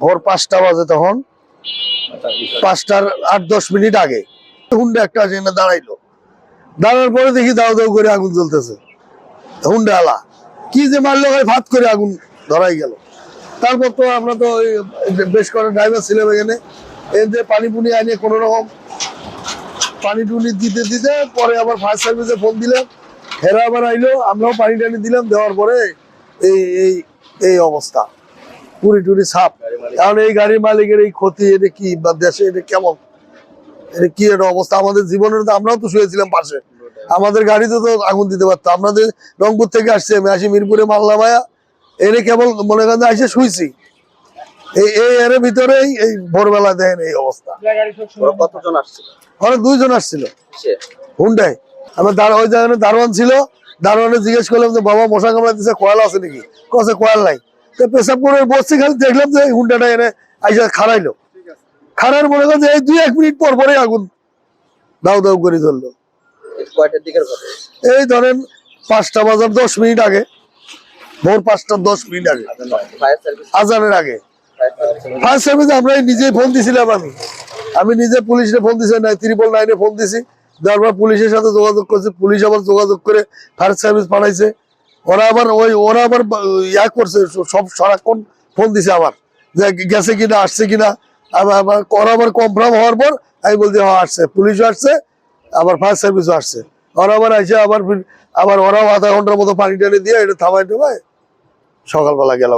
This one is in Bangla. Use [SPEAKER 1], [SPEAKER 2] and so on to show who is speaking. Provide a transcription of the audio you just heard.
[SPEAKER 1] ভোর পাঁচটা বাজে তখন। পাঁচটার আট দশ মিনিট আগে। হুন্ডা একটা আছে না দাঁড়াইলো। দাঁড়ানোর পরে দেখি দাও দাও করে আগুন জ্বলতেছে। হুন্ডা আলা। কি যে মারলো ভাত করে আগুন ধরাই গেল। তারপর তো আমরা তো বেশ করে ড্রাইভার ছিলাম এখানে। যে পানি পুনি আনিয়ে কোনো রকম পানি টুনি দিতে দিতে পরে আবার ফায়ার সার্ভিসে ফোন দিলাম। হেরা আবার আইলো, আমরাও পানি টানি দিলাম। দেওয়ার পরে এই এই এই অবস্থা। পুরি টুরি সাপ। কারণ এই গাড়ির মালিকের এই ক্ষতি এটা কি বা দেশে এটা কেমন? এটা কি একটা অবস্থা? আমাদের জীবনের তো আমরাও তো শুয়েছিলাম পাশে। আমাদের গাড়িতে তো আগুন দিতে পারতো। আমাদের রংপুর থেকে আসছে আমি আসি মিরপুরে মাল্লা ভাইয়া। এনে কেবল মনে করেন যে এসে শুইছি। এই এই এর ভিতরেই এই ভোরবেলা দেখেন এই অবস্থা।
[SPEAKER 2] ওরা কতজন আসছিল?
[SPEAKER 1] ওখানে দুইজন আসছিল। হুন্ডাই। আমার দার ওই জায়গায় দারোয়ান ছিল। দারোয়ানে জিজ্ঞেস করলাম যে বাবা মশা কামড়া দিচ্ছে কয়েল আছে নাকি? কসে কয়েল নাই। পেশাব করে বসছি খালি দেখলাম যে হুন্ডাটা এনে আইসা খারাইলো খারার মনে করেন যে এই দুই এক মিনিট পর পরে আগুন দাউ দাউ করে ধরলো। এই ধরেন পাঁচটা বাজার দশ মিনিট আগে ভোর পাঁচটা দশ মিনিট আগে আজানের আগে।
[SPEAKER 2] ফায়ার সার্ভিস
[SPEAKER 1] আমরা নিজে ফোন দিছিলাম আমি। আমি নিজে পুলিশে ফোন দিছি নাই ত্রিপল নাইনে ফোন দিছি। দেওয়ার পর পুলিশের সাথে যোগাযোগ করছে পুলিশ আবার যোগাযোগ করে ফায়ার সার্ভিস পাঠাইছে। ওরা আবার ওই, ওরা আবার ইয়া করছে, সব সারাক্ষণ ফোন দিছে আবার, যে গেছে কিনা, আসছে কিনা। আবার ওরা আবার কনফার্ম হওয়ার পর আমি বলছি হ্যাঁ আসছে। পুলিশও আসছে, আবার ফায়ার সার্ভিসও আসছে। ওরা আবার আসে আবার আবার ওরাও আধা ঘণ্টার মতো পানি টানি দিয়ে এটা থামাই টামায় সকালবেলা গেল